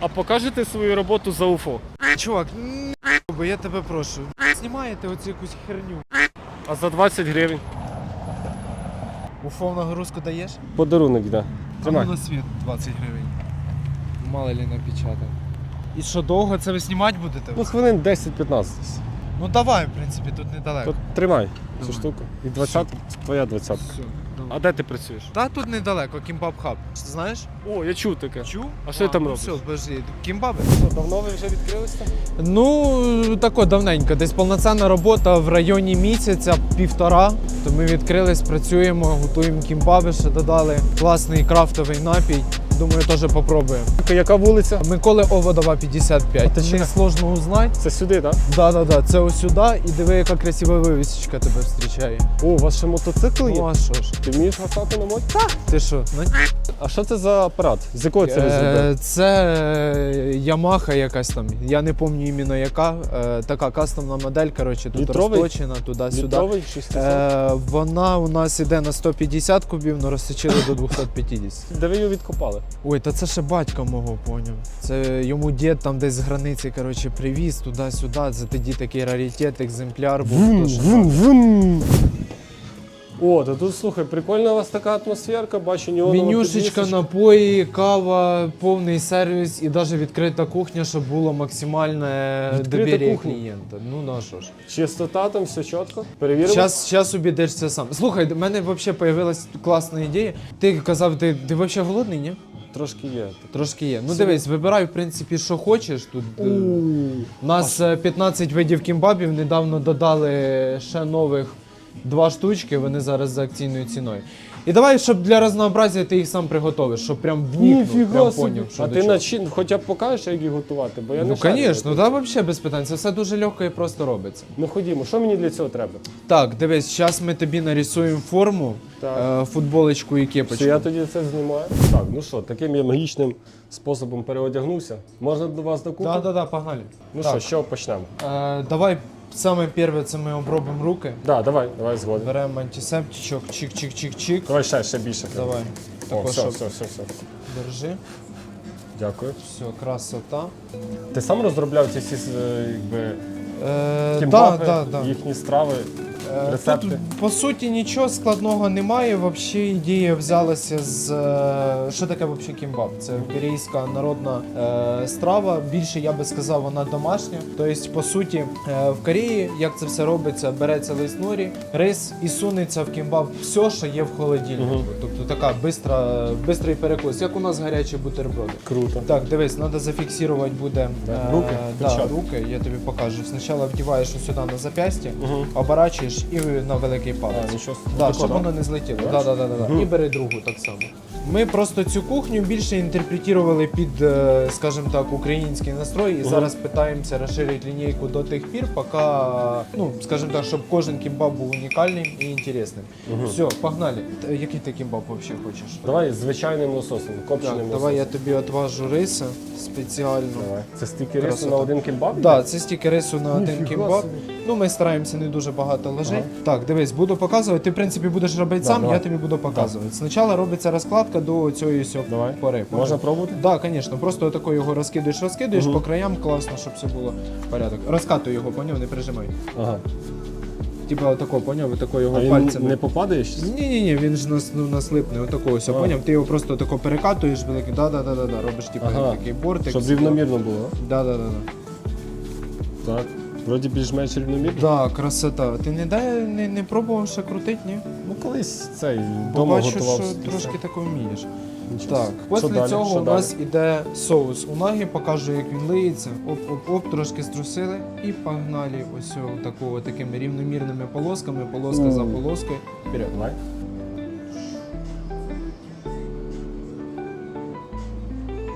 А покажете свою роботу за УФО? Чувак, ні, бо я тебе прошу. Знімаєте оцю якусь херню. А за 20 гривень. Уфов нагрузку даєш? Подарунок, да. А Тримай. ну на світ 20 гривень. Мало ли напечатав. І що довго це ви знімати будете? Ну, хвилин 10-15. Ну давай, в принципі, тут недалеко. То тримай цю Давай. штуку. І 20 твоя 20. Все, А де ти працюєш? Та тут недалеко, Кімбаб Хаб. Знаєш? О, я чув таке. Чув? А що ти там ну робиш? Все, подожди. Кімбаби? Що, давно ви вже відкрилися? Ну, тако давненько. Десь повноцінна робота в районі місяця, півтора. То ми відкрились, працюємо, готуємо кімбаби, ще додали класний крафтовий напій. Думаю, теж попробуємо. Яка вулиця? Миколи Оводова 55. ти Не чекай. сложно узнати. Це сюди, так? Да, да, да. Це ось сюди, і диви, яка красива вивісочка тебе зустрічає. О, у вас ще мотоцикл є? Ну а що ж? Ти вмієш гасати на моті? Ти що? на- А що це за апарат? З якого це? Е, Це е, Ямаха якась там. Я не пам'ятаю іменно яка. Е, Така кастомна модель, коротше, тут Літровий? розточена туди-сюди. Літровий 600? Е, вона у нас іде на 150 кубів, але розсочили до 250. Де ви його відкопали? Ой, та це ще батька мого поняв. Це йому дід там десь з границі коротше, привіз туди-сюди. Це тоді такий раритет, екземпляр був. то що вун. О, то тут слухай, прикольна у вас така атмосферка, бачу неонова Менюшечка, напої, кава, повний сервіс і навіть відкрита кухня, щоб було максимальне Відкрита довір'я кухня? клієнта. Ну на що ж. Чистота там, все чітко. Перевіримо. Зараз, зараз убідишся сам. Слухай, в мене взагалі з'явилася класна ідея. Ти казав, ти, ти взагалі голодний, ні? Трошки є. Трошки є. Ну дивись, вибирай, в принципі, що хочеш. Тут е, у нас е, 15 видів кімбабів, недавно додали ще нових два штучки, вони зараз за акційною ціною. І давай, щоб для разнообразія ти їх сам приготовиш, щоб прям вникнув, прям поняв, що а до ти чого. начин, хоча б покажеш, як їх готувати, бо я не Ну, шарю. звісно, да, взагалі без питань. Це все дуже легко і просто робиться. Ну ходімо, що мені для цього треба? Так, дивись, зараз ми тобі нарисуємо форму, Так. е, футболочку і Все, кепочку. я тоді це знімаю. Так, ну що, таким я магічним способом переодягнувся. Можна до вас докупити? Так, так, так, погнали. Ну Так. що, з почнемо? Е, давай саме перше, це ми обробимо руки. Да, давай, давай згодом. Беремо антисептичок, чик-чик-чик-чик. Давай ще, ще більше. Давай. О, все, щоб все, все, все. держи. Дякую. Все, красота. Ти сам розробляв ці всі е, якби, Е, кімбапи, да, да, да. їхні страви, рецепти? Тут, по суті, нічого складного немає. Взагалі ідея взялася з. е, Що таке взагалі кімбап? Це корейська народна е, страва. Більше я би сказав, вона домашня. Тобто, по суті, е, в Кореї, як це все робиться, береться лист норі, рис і сунеться в кімбап все, що є в холодильнику. Мгм. Тобто така бистра, бистрий перекус, як у нас гарячі бутерброди. Круто. Так, дивись, треба зафіксувати буде Да, е, руки, да, руки, я тобі покажу. Спочатку вдіваєш сюди на зап'ястя, Угу. оборачуєш і на великий палець. А, нічого. Да, Тако, щоб да? воно не злетіло. Да, да, да, да, да. І бери другу так само. Ми просто цю кухню більше інтерпретували під, е, скажімо так, український настрой, і Мгм. зараз питаємося розширити лінійку до тих пір, поки, ну, скажімо так, щоб кожен кімбаб був унікальним і інтересним. Мгм. Все, погнали. Який ти кімбаб взагалі хочеш? Давай звичайним лососем, копченим Так, лососем. давай я тобі отважу риса спеціально. Давай. Це стільки рису на один кімбаб? Так, да, це стільки рису на один кімбаб. Ну, ми стараємося не дуже багато ложити. Так, дивись, буду показувати. Ти, в принципі, будеш робити Да, сам, давай. я тобі буду показувати. Спочатку робиться розкладка до цієї сьо Давай. пори. Можна пробувати? Так, да, звісно. Просто отако його розкидуєш, розкидуєш Мгм. по краям, класно, щоб все було в порядок. Розкатуй його, поняв, не прижимай. Ага. Типа отако, поняв, отако його А він пальцями. не попадає? Ні, ні, ні, він ж нас ну, наслипне, отако ось, А. поняв. Ти його просто отако перекатуєш, великий, да, да, да, да, да, робиш типу Ага. такий бортик. Щоб рівномірно було. Да, да, да, да. Так. Вроді більш-менш рівномірно. Да, красота. Ти не дай не, не пробував ще крутить, ні? Ну колись цей Бо вдома готував. що трошки так вмієш. Нічого. Так, Що після далі? цього Що у далі? нас іде соус. У нагі покажу, як він лиється. Оп-оп-оп, трошки струсили і погнали ось такого такими рівномірними полосками, полоска за полоскою. Вперед. Давай.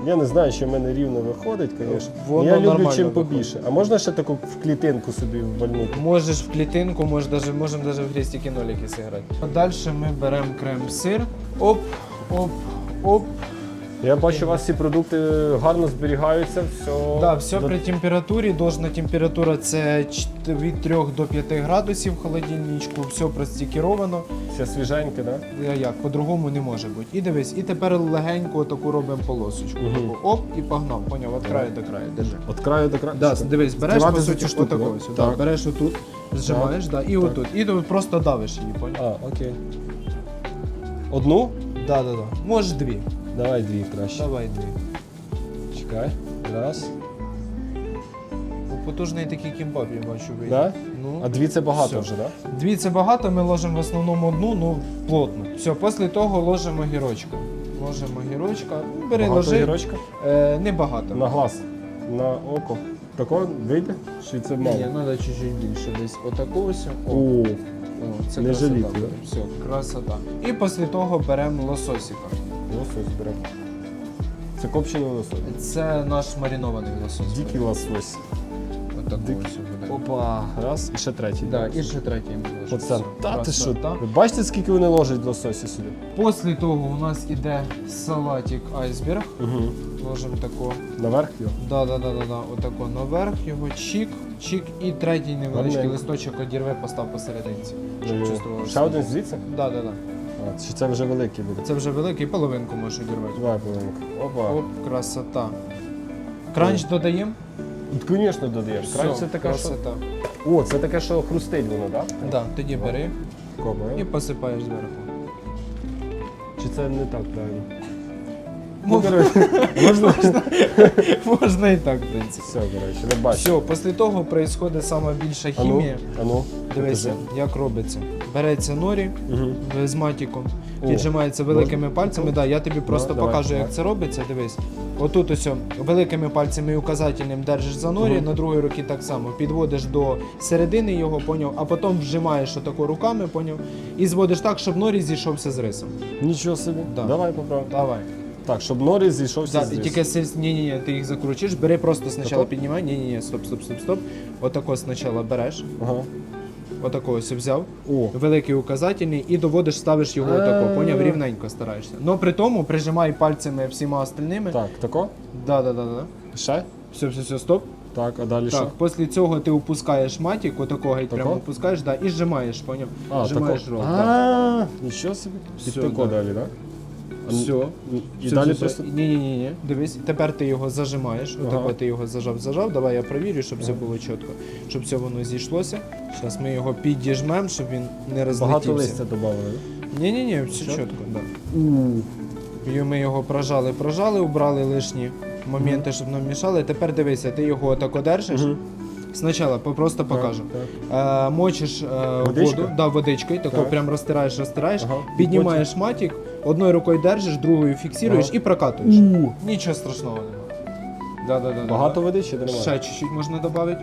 Я не знаю, що в мене рівно виходить, звісно. Воно Я люблю нормально чим побільше. А можна ще таку в клітинку собі ввальнути? Можеш в клітинку, можеш даже, можемо навіть в хрестики ноліки зіграти. Далі ми беремо крем-сир. Оп, оп, оп. Я бачу, у вас ці продукти гарно зберігаються, все. Да, все при температурі. Должна температура це чт- від 3 до 5 градусів в холодильничку, все простікіровано. Все свіженьке, да? Е, Як, по-другому не може бути. І дивись, і тепер легенько таку робимо полосочку. Таку Оп, і погнав. Поняв, від краю до краю. Держи. От краю до краю. Да, дивись, береш Тримати по за суті цю штуку, отаку да? Так. береш отут, зжимаєш, да, і отут. І тут просто давиш її, поняв? А, окей. Одну? Да, да, да. Можеш дві. Давай дві краще. Давай дві. Чекай. Раз. Ну, Потужний такий кімбаб, я бачу вийде. Да? Ну, А дві це багато Все. вже, так? Дві це багато, ми ложимо в основному одну, ну плотно. Все, після того ложимо гірочка. Ложимо гірочка. Ну, Бери, Багато ложи. гірочка? Е, не багато. На глаз. На око. Тако вийде? Чи це Ні, мало? ні, треба чуть-чуть більше. Десь отаку ось. О, О, це не красота. жаліти, буде. Все, красота. І після того беремо лососика. Лосось беремо. Це копчений лосось. Це наш маринований лосось. Дикий лосось. Отаку Дикий. ось буде. Опа. Раз. І ще третій. Да, і ще третій ми. Оце. Та ти що? Ви бачите, скільки вони ложать лососі сюди? Після того у нас іде салатик айсберг. Угу. Ложимо тако. Наверх його. Да, да, да, да, да. Отако наверх його чик, чик і третій невеличкий Гарненько. листочок одірве, постав посерединці. Щоб Е, чувствувався. Ще один звідси? Да, да, да. А, чи це вже великий буде? Це вже великий, половинку можеш одірвати. Давай половинку. Опа. Оп, красота. Кранч додаємо. Звісно, додаєш. Все, Краще це така, що... красота. О, це таке, що хрустить воно, так? Да, тоді бери і посипаєш зверху. Чи це не так правильно? Ну, коротше, можна? Можна і так, в принципі. Все, коротше, не бачу. Все, після того відбувається сама більша А ну, хімія. а ну, Дивися, як робиться. Береться норі Угу. з матіком, О, піджимається великими пальцями. Да, я тобі просто давай, покажу, давай. як це робиться. Дивись. Отут ось о, великими пальцями і указательним держиш за норі, Мгм. на другій руці так само підводиш до середини його, поняв, а потім вжимаєш отако руками, поняв, і зводиш так, щоб норі зійшовся з рисом. Нічого собі. Да. Давай попробуємо. Давай. Так, щоб норі зійшовся Да, з рису. тільки сильно, ні, ні, ні, ти їх закручиш, бери просто спочатку Тако? піднімай, ні, ні, ні, стоп, стоп, стоп, стоп. Отако спочатку береш, Ага. отако ось взяв. О, великий указательний і доводиш, ставиш його отако, поняв, рівненько стараєшся. Но при тому прижимай пальцями всіма остальними. так, тако? Да, да, да, да. Ще? Все, все, все, стоп. Так, а далі Так, після цього ти опускаєш матік, отако геть Тако? прямо опускаєш, да, і зжимаєш, поняв? А, Зжимаєш тако. рот. да. А, нічого собі. І тако да. далі, так? Все. І Все, далі все, просто... Ні, ні, ні, ні. Дивись, тепер ти його зажимаєш. Ага. Отако ти його зажав, зажав. Давай я провірю, щоб все було чітко. Щоб все воно зійшлося. Зараз ми його підіжмемо, щоб він не розлетівся. Багато листя додали, Ні, ні, ні, все чітко, да. так? І ми його прожали, прожали, убрали лишні моменти, щоб нам мішали. Тепер дивися, ти його отак держиш. Угу. Спочатку просто покажу. Так, Е, мочиш е, Водичкою? воду, да, водичкою, тако Так. прям розтираєш, розтираєш, Ага. піднімаєш матік, одною рукою держиш, другою фіксуєш Ага. і прокатуєш. У. Нічого страшного немає. Да, да, да, да, Багато да. води чи немає? Ще чуть-чуть можна додати.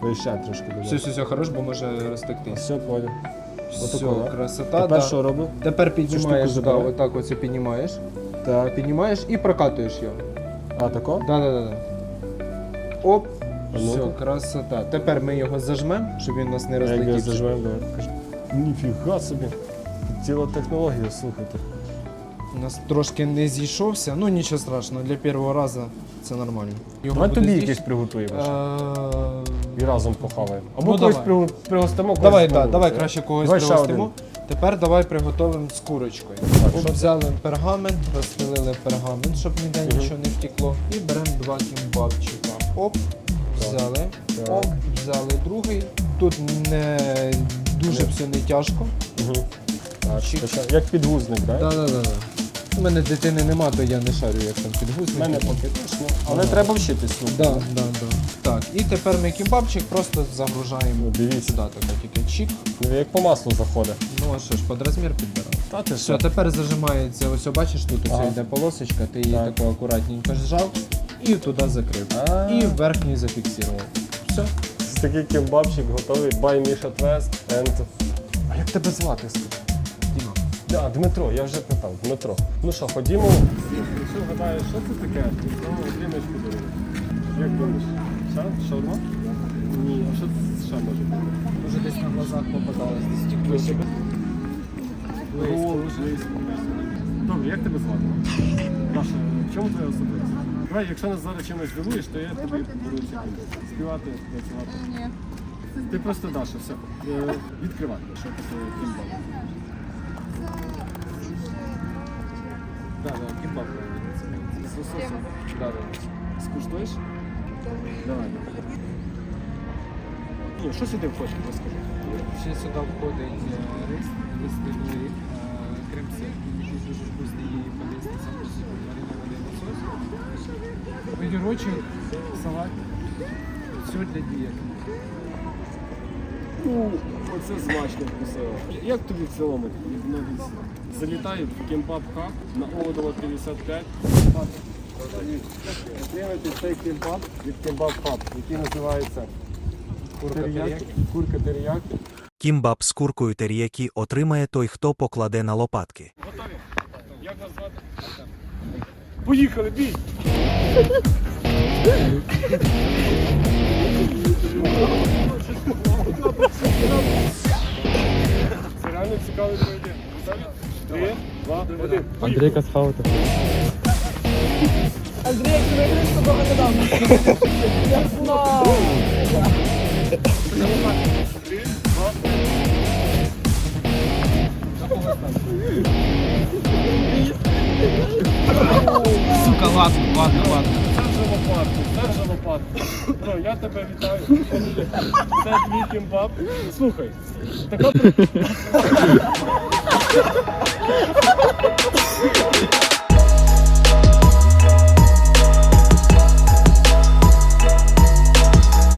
Ви ще трошки Все, додали. все, все, хорош, бо може розтектись. Все, понял. Все, Отако, да? красота. Тепер да. що роблю? Тепер піднімаєш, да, забираю? отак оце піднімаєш. Так. Піднімаєш і прокатуєш його. А, тако? Да, да, да, да. Оп. А ну-ка. Все, красота. Тепер ми його зажмемо, щоб він у нас не Як його розлетівся. зажмемо, давай. Ніфіга собі. Ціла технологія, слухайте. У нас трошки не зійшовся, ну нічого страшного, для першого разу це нормально. Його Давай буде тобі здесь. якийсь приготуємо. ще. Е, І разом похаваємо. Або Ну, когось давай. пригу- пригостимо. когось Давай, да, спробуємо. давай краще когось Давай ще пригостимо. Тепер давай приготуємо з курочкою. Так, Оп, взяли пергамент, розстелили пергамент, щоб ніде Мгм. нічого не втекло. І беремо два кімбабчика. Оп, взяли. Так. Оп, взяли другий. Тут не дуже все не тяжко. Угу. Так, Чик. як підгузник, так? Да, да, да, да. У мене дитини нема, то я не шарю, як там підгузник. У мене поки точно. Але Ага. треба вчитись. ну. Да, да, да. Так, і тепер ми кімбабчик просто загружаємо. Ну, дивіться. Сюди така тільки чик. Ну, Як по маслу заходить. Ну а що ж, під розмір підбирав. Та ти Все, що? тепер зажимається, ось о, бачиш, тут ось йде полосочка, ти її Так. тако акуратненько зжав і туди закрив. А. І верхній зафіксував. Все. Такий кембабчик готовий. Buy Misha Twist and... А як тебе звати? скажи? Да, Дмитро, я вже питав. Дмитро. Ну що, ходімо. Що гадаєш, що це таке? Отримаєш подарунок. Як думаєш? Що? Шаурма? Ні, а що це ще може бути? Може десь на глазах попадалось, десь Ролл, Добре, як тебе звати? Даша, в чому твоя особливість? Давай, якщо нас зараз чимось здивуєш, то я тобі буду співати, працювати. Ні. Ти просто Даша, все. Е, Відкривай, що таке Да, да, кімбаб. З лососем. Да, да. Скуштуєш? Давай. Ні, що сюди входить, розкажи. Ще сюди входить е, рис, листовий е, крем-сир, який дуже вкусний і полезний сам по собі маринований лосось. Огірочок, салат. Все для дієти. Оце смачно вкусило. Як тобі в цілому? Ну, Залітають в кімбаб хаб на Оводова 55. Отримайте цей кімбаб від кімбаб хаб, який називається Курка теріякі. теріякі. Курка теріякі. Кімбаб з куркою теріякі отримає той, хто покладе на лопатки. Готові? Як вас звати? Поїхали, бій! два, один. Андрій Касхаута. Три, два, Сука, ладно, ладно, ладно. Це вже лопатки, це вже лопатки. Бро, я тебе вітаю. Це твій кімбаб. Слухай, така Ha ha ha ha!